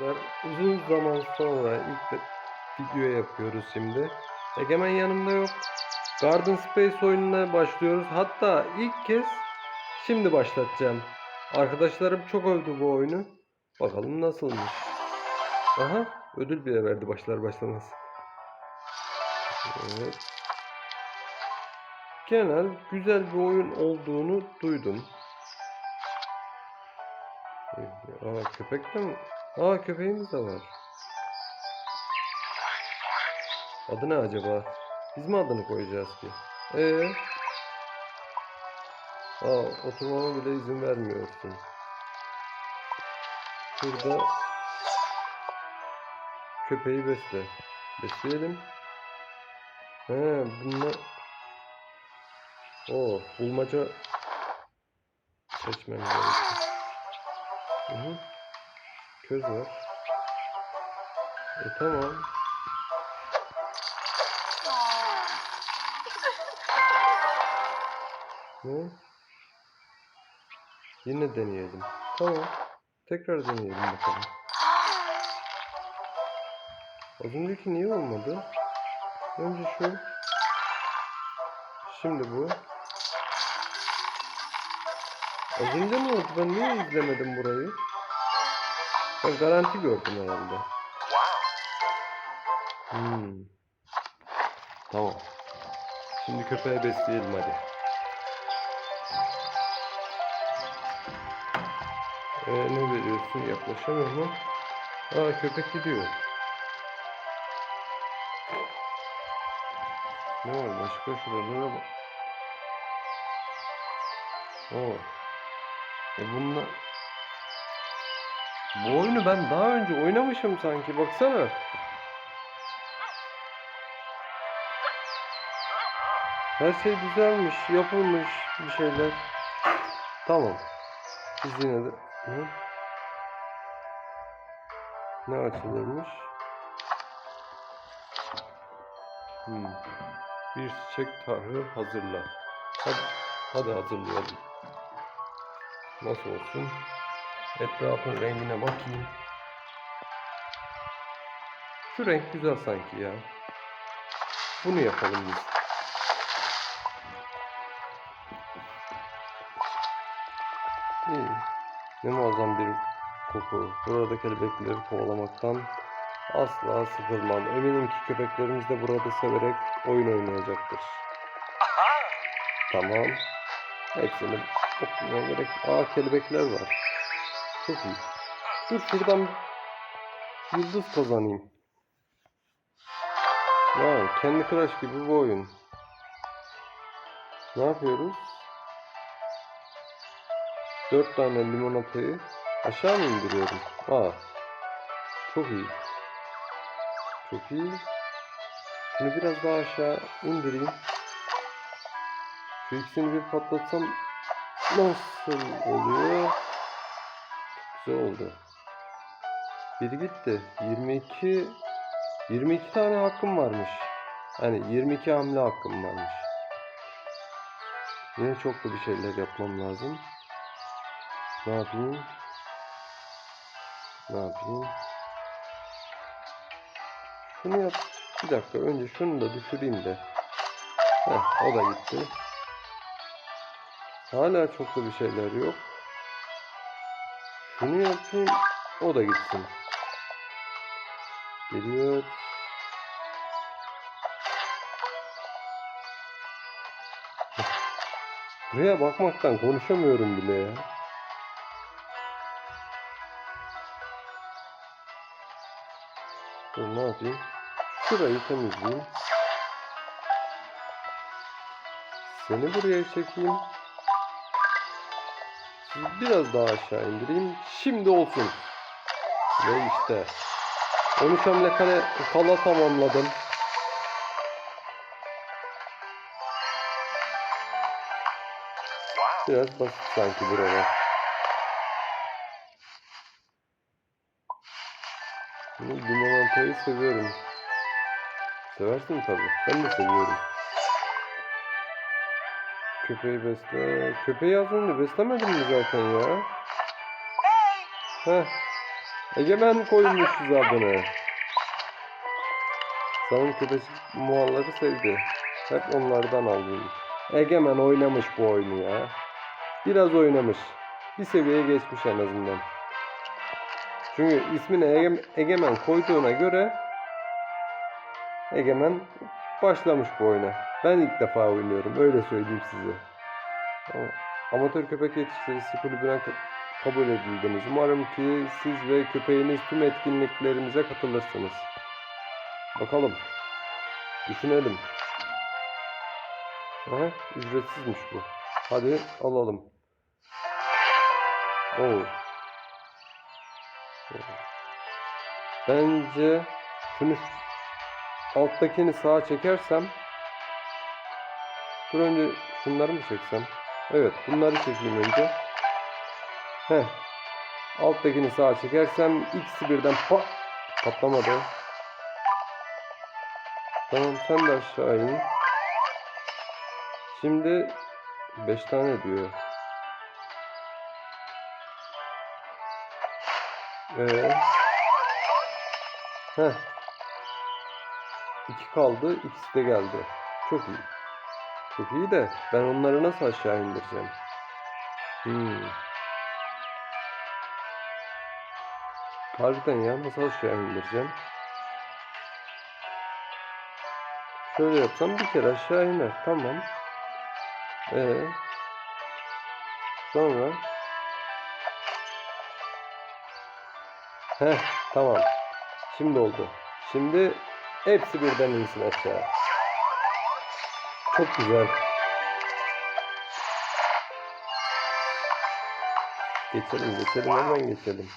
Uzun zaman sonra ilk de video yapıyoruz şimdi. Egemen yanımda yok. Garden Space oyununa başlıyoruz. Hatta ilk kez şimdi başlatacağım. Arkadaşlarım çok övdü bu oyunu. Bakalım nasılmış. Aha ödül bile verdi başlar başlamaz. Evet. Genel güzel bir oyun olduğunu duydum. Aa köpek de mi? Aa köpeğimiz de var. Adı ne acaba? Biz mi adını koyacağız ki? Ee? Aa oturmama bile izin vermiyorsun. Şurada köpeği besle. Besleyelim. He bunlar o bulmaca seçmem gerekiyor. Hı hı. Köz var. E tamam. Ne? Yine deneyelim. Tamam. Tekrar deneyelim bakalım. Az önceki niye olmadı? Önce şu. Şimdi bu. Az önce mi oldu? Ben niye izlemedim burayı? Ben garanti gördüm herhalde. Hmm. Tamam. Şimdi köpeğe besleyelim hadi. Ee, ne veriyorsun? Yaklaşamıyor mu? Aa köpek gidiyor. Ne var başka şuralara bak. Oo. E bununla... Bu oyunu ben daha önce oynamışım sanki baksana. Her şey güzelmiş, yapılmış bir şeyler. Tamam. Biz yine de... Hı? Ne açılırmış? Hmm. Bir çiçek tarhı hazırla. Hadi, hadi hazırlayalım. Nasıl olsun? Etrafın rengine bakayım. Şu renk güzel sanki ya. Bunu yapalım biz. İyi. Ne muazzam bir koku. Burada kelebekleri kovalamaktan asla sıkılmam. Eminim ki köpeklerimiz de burada severek oyun oynayacaktır. Tamam. Hepsini okumaya gerek. Aa kelebekler var. Çok iyi. Dur şuradan yıldız kazanayım. Ya kendi Crush gibi bu oyun. Ne yapıyoruz? Dört tane limonatayı aşağı mı indiriyorum? Aa. Çok iyi. Çok iyi. Şunu biraz daha aşağı indireyim. Şu ikisini bir patlatsam nasıl oluyor? Güzel oldu. Biri gitti. 22 22 tane hakkım varmış. Hani 22 hamle hakkım varmış. Yine çoklu bir şeyler yapmam lazım. Ne yapayım? Ne yapayım? Şunu yap. Bir dakika önce şunu da düşüreyim de. Heh, o da gitti. Hala çoklu bir şeyler yok. Şunu yapayım. O da gitsin. Geliyor. Buraya bakmaktan konuşamıyorum bile ya. Dur ne yapayım? Şurayı temizleyeyim. Seni buraya çekeyim. Biraz daha aşağı indireyim. Şimdi olsun. Ve işte. 13 hamle kale, kala tamamladım. Biraz basit sanki buralar. Bu limonatayı seviyorum. Seversin tabii. Ben de seviyorum. Köpeği besle. Köpeği az önce beslemedin mi zaten ya? Heh. Egemen koymuşuz adını. Sanırım köpecik muhalları sevdi. Hep onlardan aldım. Egemen oynamış bu oyunu ya. Biraz oynamış. Bir seviyeye geçmiş en azından. Çünkü ismini Ege- Egemen koyduğuna göre Egemen başlamış bu oyuna. Ben ilk defa oynuyorum. Öyle söyleyeyim size. Ama Amatör köpek yetiştiricisi kulübüne ka- kabul edildiniz. Umarım ki siz ve köpeğiniz tüm etkinliklerimize katılırsınız. Bakalım. Düşünelim. Aha, ücretsizmiş bu. Hadi alalım. Oo. Bence şunu alttakini sağa çekersem Dur önce şunları mı çeksem? Evet bunları çekeyim önce. Heh. Alttakini sağa çekersem ikisi birden pa patlamadı. Tamam sen de aşağı in. Şimdi 5 tane diyor. Ee, heh. İki kaldı, ikisi de geldi. Çok iyi. Çok iyi de ben onları nasıl aşağı indireceğim? Hmm. Harbiden ya nasıl aşağı indireceğim? Şöyle yapsam bir kere aşağı iner. Tamam. Ee, sonra Heh, tamam. Şimdi oldu. Şimdi hepsi birden insin aşağı. Çok güzel. Geçelim, geçelim, hemen geçelim.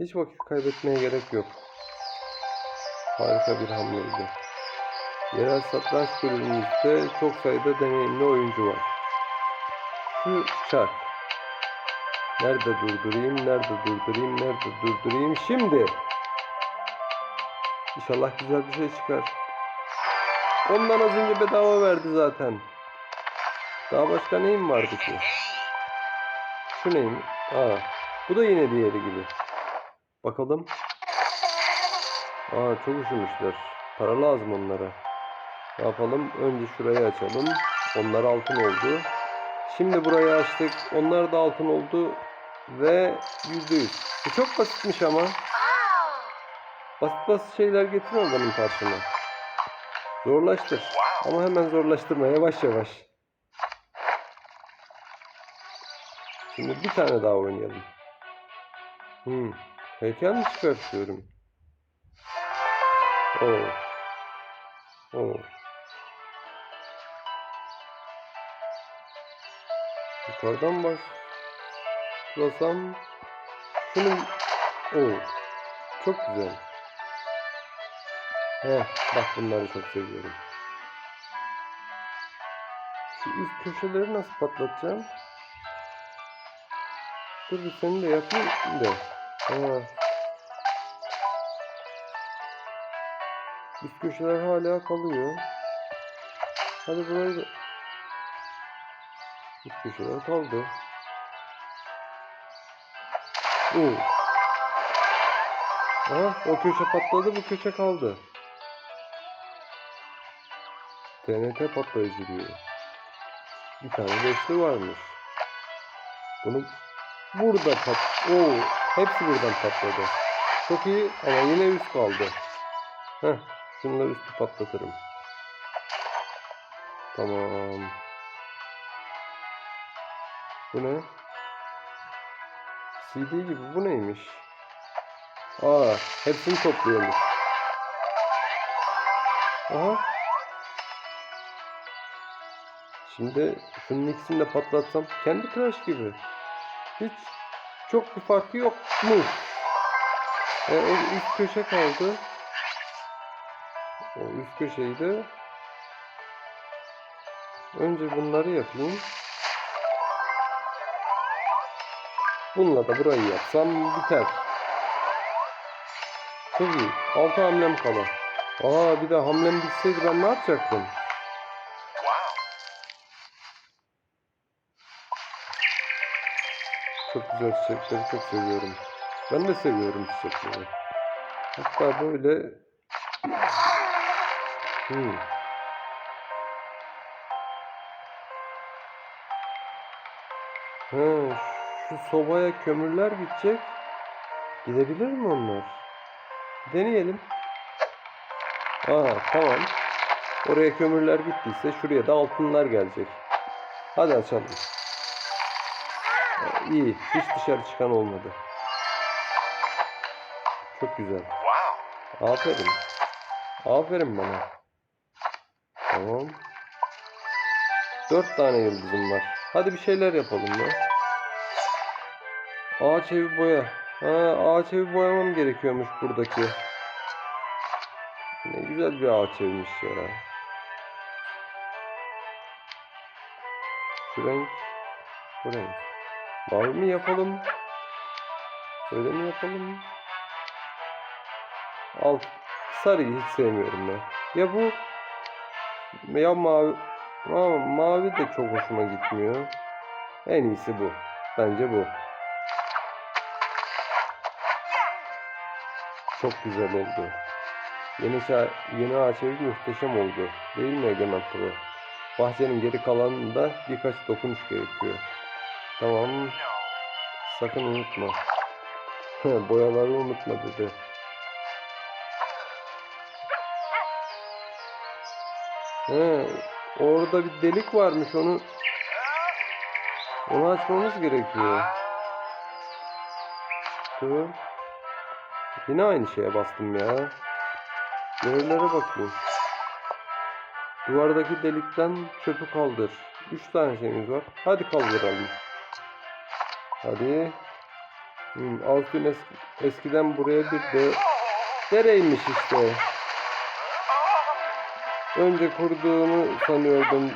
Hiç vakit kaybetmeye gerek yok. Harika bir hamleydi. Yerel satranç kulübümüzde çok sayıda deneyimli oyuncu var. Şu çark. Nerede durdurayım, nerede durdurayım, nerede durdurayım? Şimdi. İnşallah güzel bir şey çıkar. Ondan az önce bedava verdi zaten. Daha başka neyim vardı ki? Şu neyim? Aa, bu da yine diğeri gibi. Bakalım. Aa, çok üşümüşler. Para lazım onlara. Ne yapalım? Önce şurayı açalım. Onlar altın oldu. Şimdi burayı açtık. Onlar da altın oldu. Ve %100. Bu çok basitmiş ama. Basit basit şeyler getirme benim karşıma. Zorlaştır. Ama hemen zorlaştırma. Yavaş yavaş. Şimdi bir tane daha oynayalım. Hmm. Heykel mi çıkartıyorum? Oo. Oo. Yukarıdan başlasam şunun Oo. Çok güzel. Heh, bak bunları çok seviyorum. Şu üst köşeleri nasıl patlatacağım? Dur bir seni de yapayım da. Ha. Üst köşeler hala kalıyor. Hadi burayı da... Üst köşeler kaldı. Oo. Aha, o köşe patladı, bu köşe kaldı. TNT patlayıcı diyor. Bir tane beşli varmış. Bunu burada pat... Oo, hepsi buradan patladı. Çok iyi ama yine üst kaldı. Heh, şunları üstü patlatırım. Tamam. Bu ne? CD gibi bu neymiş? Aa, hepsini topluyormuş. Aha. Şimdi şunun ikisini de patlatsam kendi Crash gibi. Hiç çok bir farkı yokmuş. E, o üst köşe kaldı. O üst köşeyi de önce bunları yapayım. Bununla da burayı yapsam biter. Çok iyi. 6 hamlem kala. Aa bir de hamlem bitseydi ben ne yapacaktım? Çok güzel çiçekleri çok seviyorum. Ben de seviyorum çiçekleri. Hatta böyle hmm. Ha, şu sobaya kömürler gidecek. Gidebilir mi onlar? Deneyelim. Aa tamam. Oraya kömürler gittiyse şuraya da altınlar gelecek. Hadi açalım. İyi. Hiç dışarı çıkan olmadı. Çok güzel. Aferin. Aferin bana. Tamam. Dört tane yıldızım var. Hadi bir şeyler yapalım ya. Ağaç evi boya. Ha, ağaç evi boyamam gerekiyormuş buradaki. Ne güzel bir ağaç evmiş ya. Şu renk. Mavi mi yapalım? Öyle mi yapalım? Alt. Sarıyı hiç sevmiyorum ben. Ya bu ya mavi ama mavi de çok hoşuma gitmiyor. En iyisi bu. Bence bu. Çok güzel oldu. Yeni, yeni ağaç evi muhteşem oldu. Değil mi Egemen Pro? Bahçenin geri kalanında birkaç dokunuş gerekiyor. Tamam. Sakın unutma. Boyaları unutma dedi. He, orada bir delik varmış onu onu açmamız gerekiyor. Dur. Yine aynı şeye bastım ya. Nerelere bakayım. Duvardaki delikten çöpü kaldır. Üç tane şeyimiz var. Hadi kaldıralım. Hadi. Hmm, Altın es- eskiden buraya bir de dereymiş işte. Önce kurduğunu sanıyordum.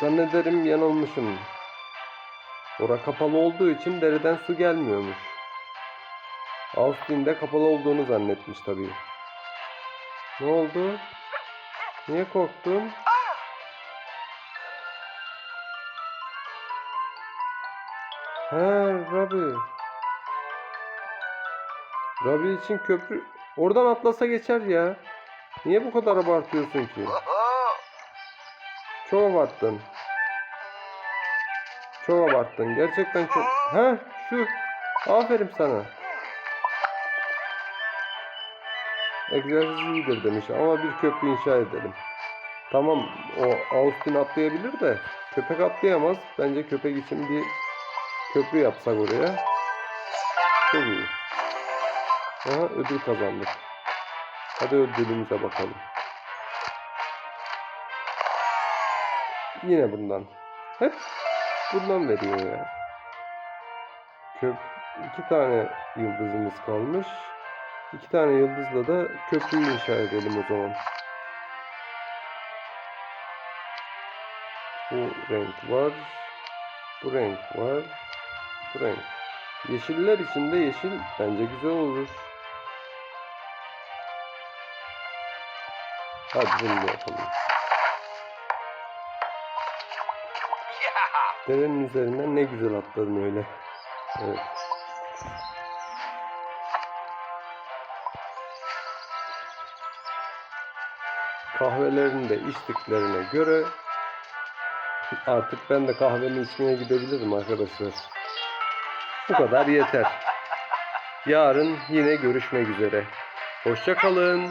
Zannederim yanılmışım. Ora kapalı olduğu için dereden su gelmiyormuş. Austin de kapalı olduğunu zannetmiş tabii. Ne oldu? Niye korktun? He, Rabbi. Rabbi için köprü... Oradan atlasa geçer ya. Niye bu kadar abartıyorsun ki? Çok abarttın. Çok abarttın. Gerçekten çok... He, şu. Aferin sana. Egzersiz iyidir demiş ama bir köprü inşa edelim. Tamam o Austin atlayabilir de köpek atlayamaz. Bence köpek için bir köprü yapsak oraya. Çok iyi. Aha ödül kazandık. Hadi ödülümüze bakalım. Yine bundan. Hep bundan veriyor ya. Köp iki tane yıldızımız kalmış. İki tane yıldızla da köprüyü inşa edelim o zaman. Bu renk var. Bu renk var. Bu renk. Yeşiller içinde yeşil bence güzel olur. Hadi bunu da yapalım. Derenin üzerinden ne güzel atladın öyle. Evet. Kahvelerini de içtiklerine göre artık ben de kahvemi içmeye gidebilirim arkadaşlar. Bu kadar yeter. Yarın yine görüşmek üzere. Hoşça kalın.